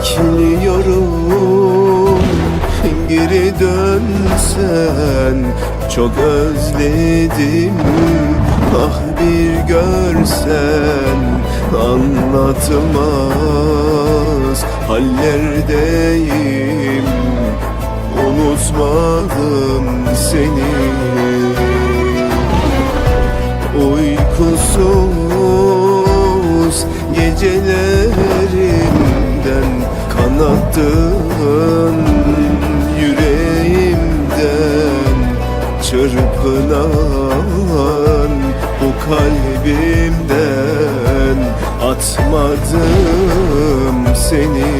Bekliyorum. Geri dönsen Çok özledim. Ah bir görsen Anlatılmaz hallerdeyim. Unutmadım seni. Uykusuz gecelerimden Kanattın yüreğimden Çırpınan bu kalbimden Atmadım seni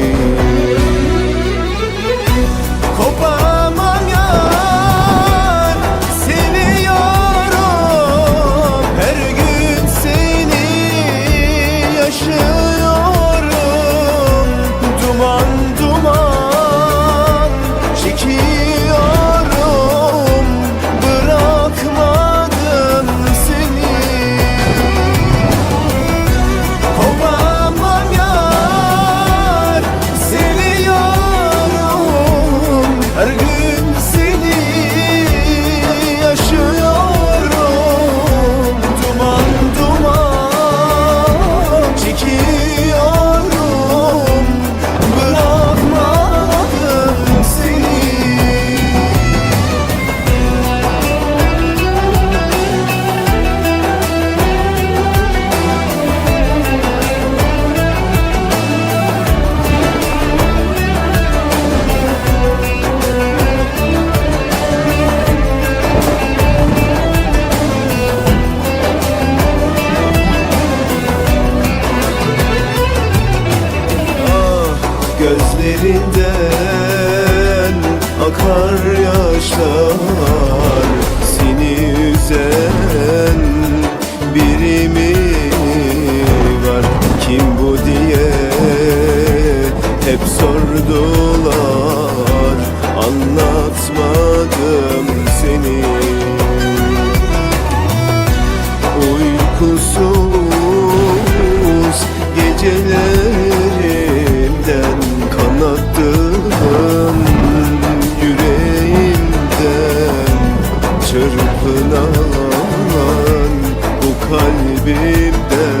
Gözlerinden akar yaşlar Seni üzen biri mi var? Kim bu diye hep sordum kalbimde.